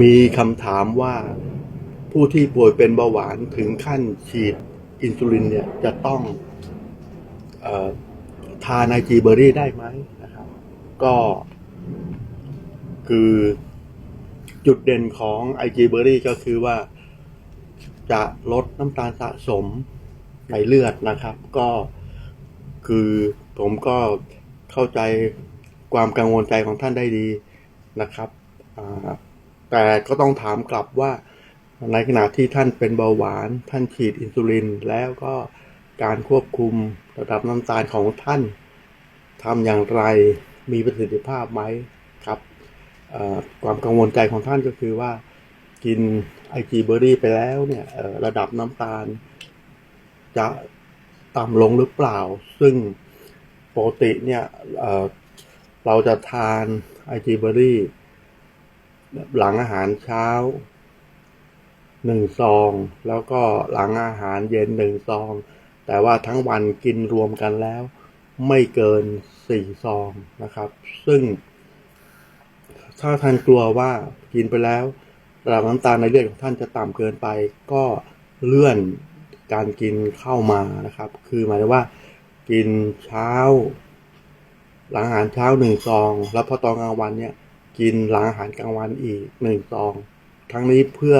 มีคำถามว่าผู้ที่ป่วยเป็นเบาหวานถึงขั้นฉีดอินซูลินเนี่ยจะต้องอทานไอจีเบอรี่ได้ไหมนะครับ ก็คือจุดเด่นของไอจีเบอรี่ก็คือว่าจะลดน้ำตาลสะสมในเลือดนะครับ ก็คือผมก็เข้าใจความกังวลใจของท่านได้ดีนะครับ แต่ก็ต้องถามกลับว่าในขณะที่ท่านเป็นเบาหวาน ท่านฉีดอินซูลิน แล้วก็การควบคุมระดับน้ำตาลของท่านทำอย่างไรมีประสิทธิภาพไหมครับความกังวลใจของท่านก็คือว่ากินไอจีเบอรี่ไปแล้วเนี่ยระดับน้ำตาล จะต่ำลงหรือเปล่า ซึ่งปกติเนี่ยเเราจะทานไอจีเบอรี่ หลังอาหารเช้าหนึ่งซอง แล้วก็หลังอาหารเย็นหนึ่งซอง แต่ว่าทั้งวันกินรวมกันแล้ว ไม่เกินสี่ซองนะครับ ซึ่ง ถ้าท่านกลัวว่ากินไปแล้วระดับน้ำตาลในเลือดของท่านจะต่ำเกินไป ก็เลื่อนการกินเข้ามานะครับ คือหมายถึงว่า กินเช้า หลังอาหารเช้าหนึ่งซอง แล้วพอตอนกลางวันเนี่ย กินหลังอาหารกลางวันอีกหนึ่งซอง ทั้งนี้เพื่อ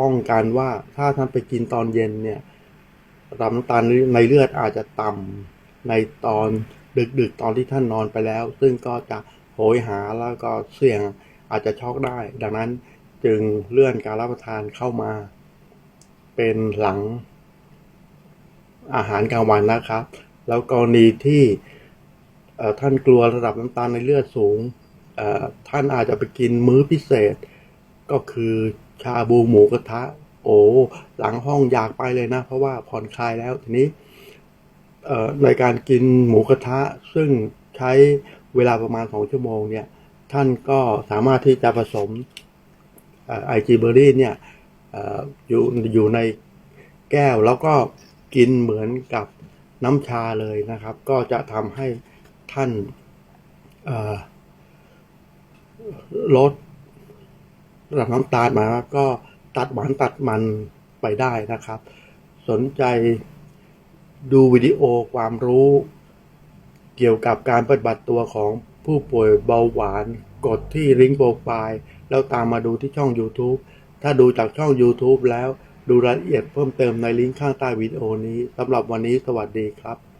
ป้องกันว่าถ้าท่านไปกินตอนเย็นเนี่ยระดับน้ำตาลในเลือดอาจจะต่ำในตอนดึกๆตอนที่ท่านนอนไปแล้ว ซึ่งก็จะโหยหาแล้วก็เสี่ยงอาจจะช็อกได้ ดังนั้นจึงเลื่อนการรับประทานเข้ามา เป็นหลังอาหารกลางวันนะครับ แล้วกรณีที่ท่านกลัวระดับน้ำตาลในเลือดสูง ท่านอาจจะไปกินมื้อพิเศษ ก็คือชาบูหมูกระทะ โอ้หลังห้องอยากไปเลยนะ เพราะว่าผ่อนคลายแล้วทีนี้ในการกินหมูกระทะ ซึ่งใช้เวลาประมาณสองชั่วโมงเนี่ย ท่านก็สามารถที่จะผสมไอจีเบอรี่เนี่ยออยู่อยู่ในแก้วแล้วก็กินเหมือนกับน้ำชาเลยนะครับ ก็จะทำให้ท่านเอ่อ ลดระดับน้ำตาลมาก็ตัดหวานตัดมันไปได้นะครับ สนใจดูวิดีโอความรู้ เกี่ยวกับการปฏิบัติตัวของผู้ป่วยเบาหวาน กดที่ลิงก์โปรไฟล์แล้วตามมาดูที่ช่อง YouTube ถ้าดูจากช่อง YouTube แล้วดูรายละเอียดเพิ่มเติมในลิงก์ข้างใต้วิดีโอนี้สำหรับวันนี้สวัสดีครับ